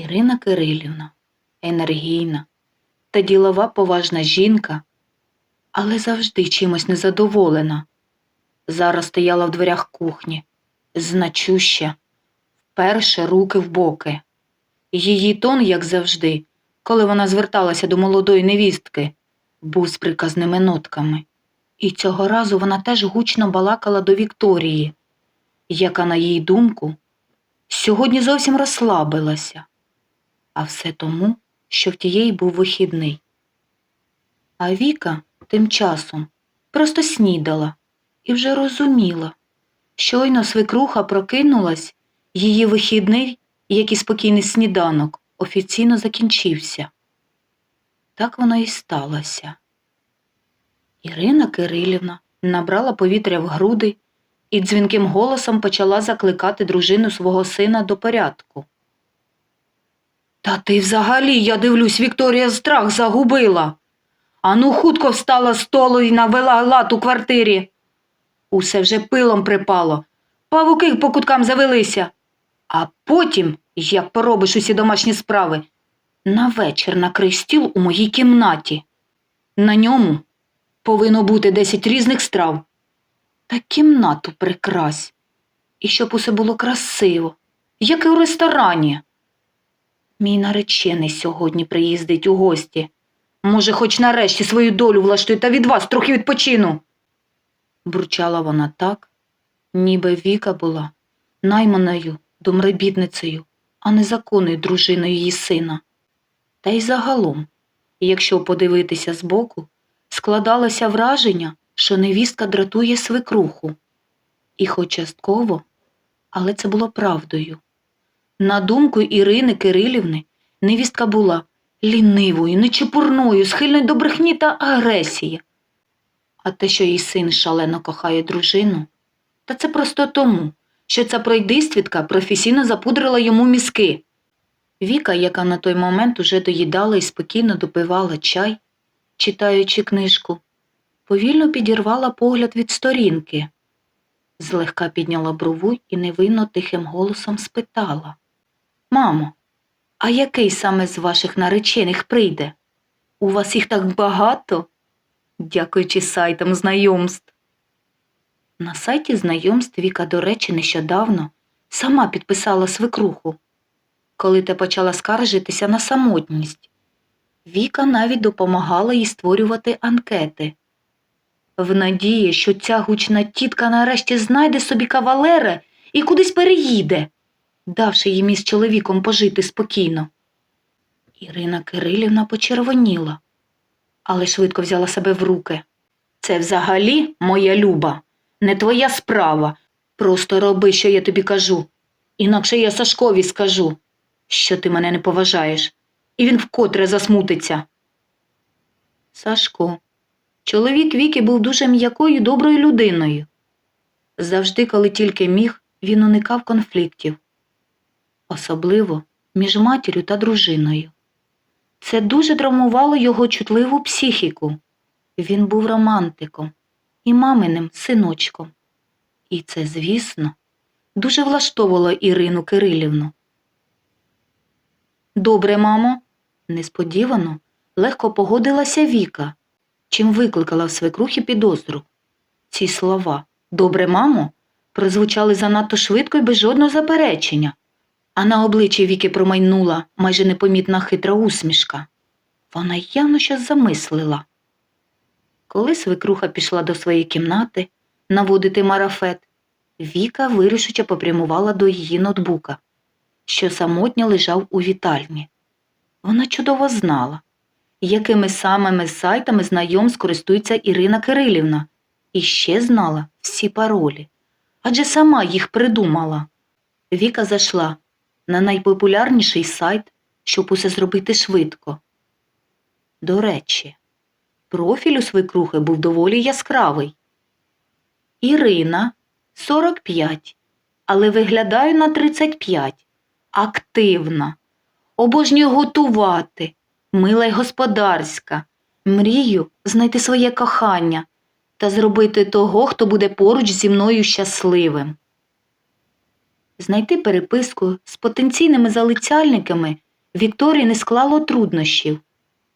Ірина Кирилівна, енергійна та ділова поважна жінка, але завжди чимось незадоволена. Зараз стояла в дверях кухні, значуща, вперше руки в боки. Її тон, як завжди, коли вона зверталася до молодої невістки, був з приказними нотками. І цього разу вона теж гучно балакала до Вікторії, яка, на її думку, сьогодні зовсім розслабилася. А все тому, що в тієї був вихідний. А Віка тим часом просто снідала і вже розуміла. Щойно свекруха прокинулась, її вихідний, як і спокійний сніданок, офіційно закінчився. Так воно і сталося. Ірина Кирилівна набрала повітря в груди і дзвінким голосом почала закликати дружину свого сина до порядку. Та ти взагалі, я дивлюсь, Вікторія страх загубила. Ану хутко встала з столу і навела лад у квартирі. Усе вже пилом припало, павуки по куткам завелися. А потім, як поробиш усі домашні справи, на вечір накрий стіл у моїй кімнаті. На ньому повинно бути 10 різних страв. Та кімнату прикрась. І щоб усе було красиво, як і у ресторані. Мій наречений сьогодні приїздить у гості. Може, хоч нарешті свою долю влаштує та від вас трохи відпочину. Бурчала вона так, ніби Віка була найманою домробітницею, а не законною дружиною її сина. Та й загалом, якщо подивитися збоку, складалося враження, що невістка дратує свекруху. І хоч частково, але це було правдою. На думку Ірини Кирилівни, невістка була лінивою, нечепурною, схильною до брехні та агресії. А те, що її син шалено кохає дружину, та це просто тому, що ця пройдисвідка професійно запудрила йому мізки. Віка, яка на той момент уже доїдала і спокійно допивала чай, читаючи книжку, повільно підірвала погляд від сторінки, злегка підняла брову і невинно тихим голосом спитала Мамо, а який саме з ваших наречених прийде? У вас їх так багато? Дякуючи сайтам знайомств. На сайті знайомств Віка, до речі, нещодавно сама підписала свекруху, коли те почала скаржитися на самотність. Віка навіть допомагала їй створювати анкети. В надії, що ця гучна тітка нарешті знайде собі кавалера і кудись переїде, давши їм із чоловіком пожити спокійно. Ірина Кирилівна почервоніла, але швидко взяла себе в руки. Це взагалі, моя люба, не твоя справа. Просто роби, що я тобі кажу. Інакше я Сашкові скажу, що ти мене не поважаєш, і він вкотре засмутиться. Сашко, чоловік Віки був дуже м'якою доброю людиною. Завжди, коли тільки міг, він уникав конфліктів, особливо між матір'ю та дружиною. Це дуже травмувало його чутливу психіку. Він був романтиком і маминим синочком. І це, звісно, дуже влаштовувало Ірину Кирилівну. Добре, мамо, несподівано легко погодилася Віка, чим викликала в свекрухі підозру. Ці слова Добре, мамо, прозвучали занадто швидко і без жодного заперечення, а на обличчі Віки промайнула майже непомітна хитра усмішка. Вона явно щось замислила. Коли свекруха пішла до своєї кімнати наводити марафет, Віка вирішуче попрямувала до її ноутбука, що самотньо лежав у вітальні. Вона чудово знала, якими самими сайтами знайом скористується Ірина Кирилівна, і ще знала всі паролі, адже сама їх придумала. Віка зайшла на найпопулярніший сайт, щоб усе зробити швидко. До речі, профіль у свекрухи був доволі яскравий. Ірина 45, але виглядаю на 35. Активна. Обожнюю готувати, мила й господарська. Мрію знайти своє кохання та зробити того, хто буде поруч зі мною щасливим. Знайти переписку з потенційними залицяльниками Вікторії не склало труднощів.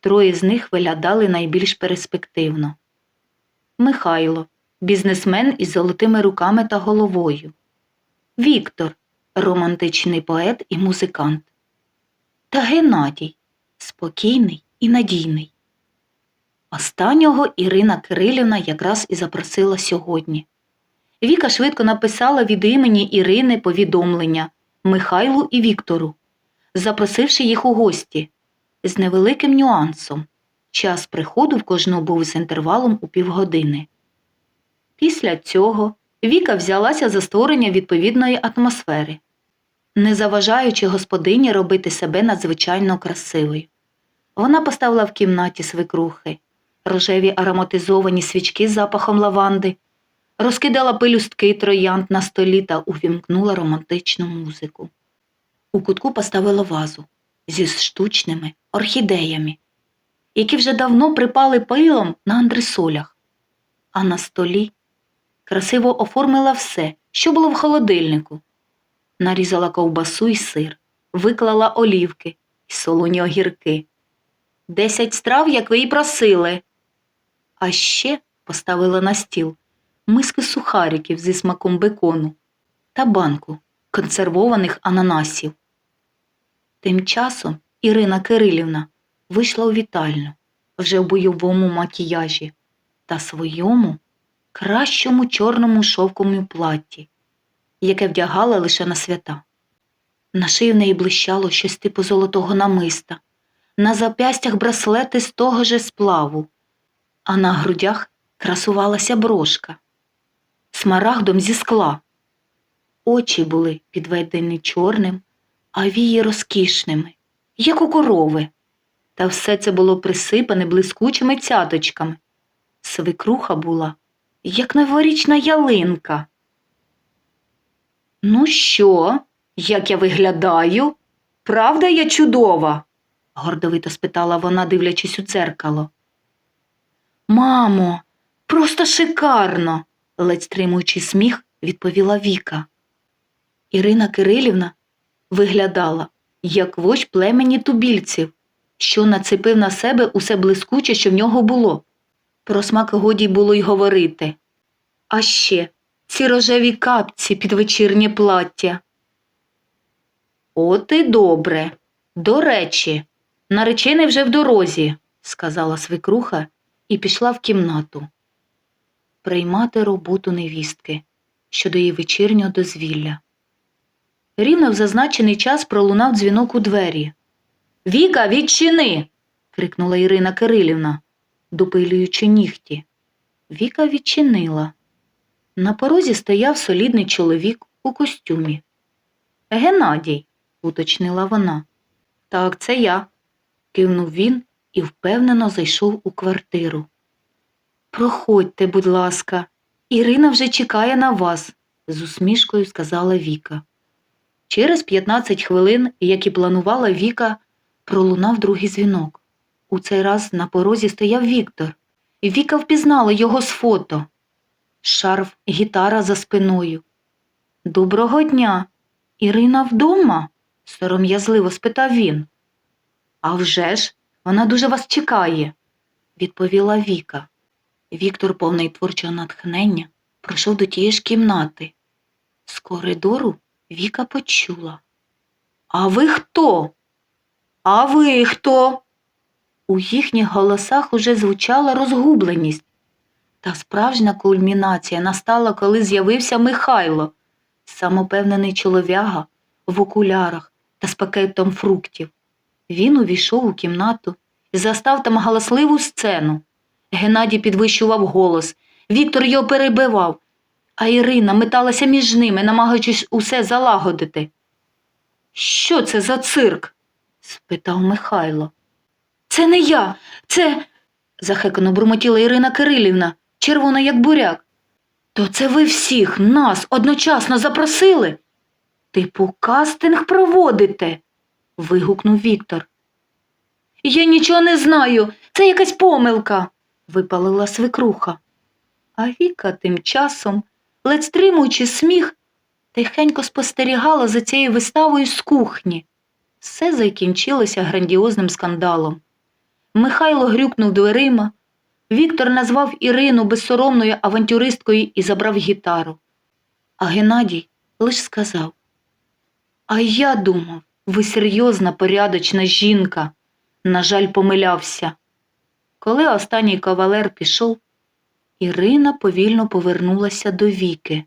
Троє з них виглядали найбільш перспективно. Михайло, бізнесмен із золотими руками та головою. Віктор, романтичний поет і музикант. Та Геннадій, спокійний і надійний. Останнього Ірина Кирилівна якраз і запросила сьогодні. Віка швидко написала від імені Ірини повідомлення Михайлу і Віктору, запросивши їх у гості з невеликим нюансом. Час приходу в кожного був з інтервалом у півгодини. Після цього Віка взялася за створення відповідної атмосфери, не заважаючи господині робити себе надзвичайно красивою. Вона поставила в кімнаті свекрухи, рожеві ароматизовані свічки з запахом лаванди, розкидала пелюстки троянд на столі та увімкнула романтичну музику. У кутку поставила вазу зі штучними орхідеями, які вже давно припали пилом на андресолях, а на столі красиво оформила все, що було в холодильнику. Нарізала ковбасу і сир, виклала олівки і солоні огірки. Десять страв, як ви й просили. А ще поставила на стіл миски сухариків зі смаком бекону та банку консервованих ананасів. Тим часом Ірина Кирилівна вийшла у вітальню вже в бойовому макіяжі та своєму кращому чорному шовковому платті, яке вдягала лише на свята. На шиї в неї блищало щось типу золотого намиста, на зап'ястях браслети з того же сплаву, а на грудях красувалася брошка, смарагдом зі скла. Очі були підведені чорним, а вії розкішними, як у корови. Та все це було присипане блискучими цяточками. Свекруха була, як новорічна ялинка. Ну що, як я виглядаю? Правда я чудова? гордовито спитала вона, дивлячись у дзеркало. Мамо, просто шикарно, ледь стримуючи сміх, відповіла Віка. Ірина Кирилівна виглядала, як вождь племені тубільців, що нацепив на себе усе блискуче, що в нього було. Про смак годі було й говорити. А ще ці рожеві капці під вечірнє плаття. От і добре. До речі, наречений вже в дорозі, сказала свекруха і пішла в кімнату. Приймати роботу невістки щодо її вечірнього дозвілля. Рівно в зазначений час пролунав дзвінок у двері. Віка, відчини. крикнула Ірина Кирилівна, допилюючи нігті. Віка відчинила. На порозі стояв солідний чоловік у костюмі. Геннадій, уточнила вона. Так, це я, кивнув він і впевнено зайшов у квартиру. Проходьте, будь ласка, Ірина вже чекає на вас, з усмішкою сказала Віка. Через 15 хвилин, як і планувала Віка, пролунав другий дзвінок. У цей раз на порозі стояв Віктор, і Віка впізнала його з фото. Шарф, гітара за спиною. Доброго дня. Ірина вдома? сором'язливо спитав він. «А вже ж, вона дуже вас чекає, відповіла Віка. Віктор, повний творчого натхнення, пройшов до тієї ж кімнати. З коридору Віка почула. А ви хто? А ви хто? У їхніх голосах уже звучала розгубленість. Та справжня кульмінація настала, коли з'явився Михайло, самопевнений чолов'яга в окулярах та з пакетом фруктів. Він увійшов у кімнату і застав там галасливу сцену. Геннадій підвищував голос, Віктор його перебивав, а Ірина металася між ними, намагаючись усе залагодити. Що це за цирк? спитав Михайло. Це не я, це. захекано бурмотіла Ірина Кирилівна, червона, як буряк. То це ви всіх нас одночасно запросили? Типу кастинг проводите? вигукнув Віктор. Я нічого не знаю, це якась помилка, випалила свекруха. А Віка тим часом, ледь стримуючи сміх, тихенько спостерігала за цією виставою з кухні. все закінчилося грандіозним скандалом. Михайло грюкнув дверима, Віктор назвав Ірину безсоромною авантюристкою і забрав гітару. А Геннадій лиш сказав: А я думав, ви серйозна, порядочна жінка. На жаль, помилявся. Коли останній кавалер пішов, Ірина повільно повернулася до віки,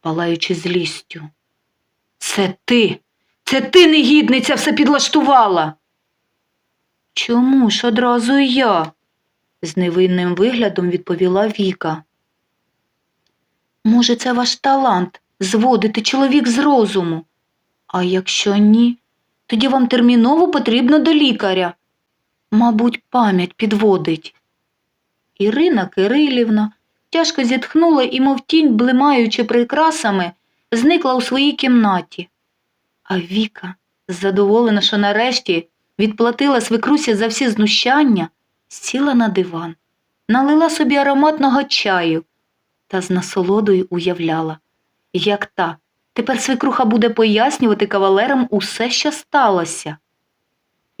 палаючи злістю. Це ти, це ти, негідниця, все підлаштувала. Чому ж одразу я? з невинним виглядом відповіла Віка. Може, це ваш талант зводити чоловік з розуму? А якщо ні, тоді вам терміново потрібно до лікаря. Мабуть, пам'ять підводить. Ірина Кирилівна тяжко зітхнула і, мов тінь, блимаючи прикрасами, зникла у своїй кімнаті. А Віка, задоволена, що нарешті відплатила свекрусі за всі знущання, сіла на диван, налила собі ароматного чаю та з насолодою уявляла, як та тепер свекруха буде пояснювати кавалерам усе, що сталося.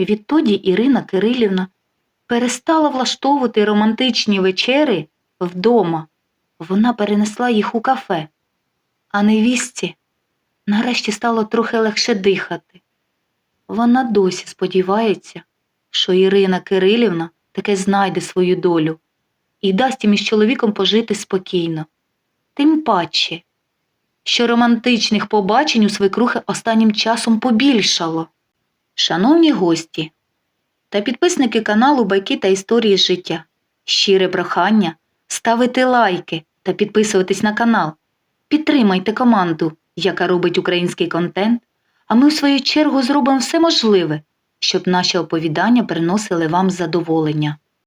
Відтоді Ірина Кирилівна перестала влаштовувати романтичні вечери вдома. Вона перенесла їх у кафе, а невістці нарешті стало трохи легше дихати. Вона досі сподівається, що Ірина Кирилівна таки знайде свою долю і дасть їм із чоловіком пожити спокійно. Тим паче, що романтичних побачень у свекрухи останнім часом побільшало. Шановні гості та підписники каналу Байки та історії життя, щире прохання ставити лайки та підписуватись на канал. Підтримайте команду, яка робить український контент, а ми, в свою чергу, зробимо все можливе, щоб наші оповідання приносили вам задоволення.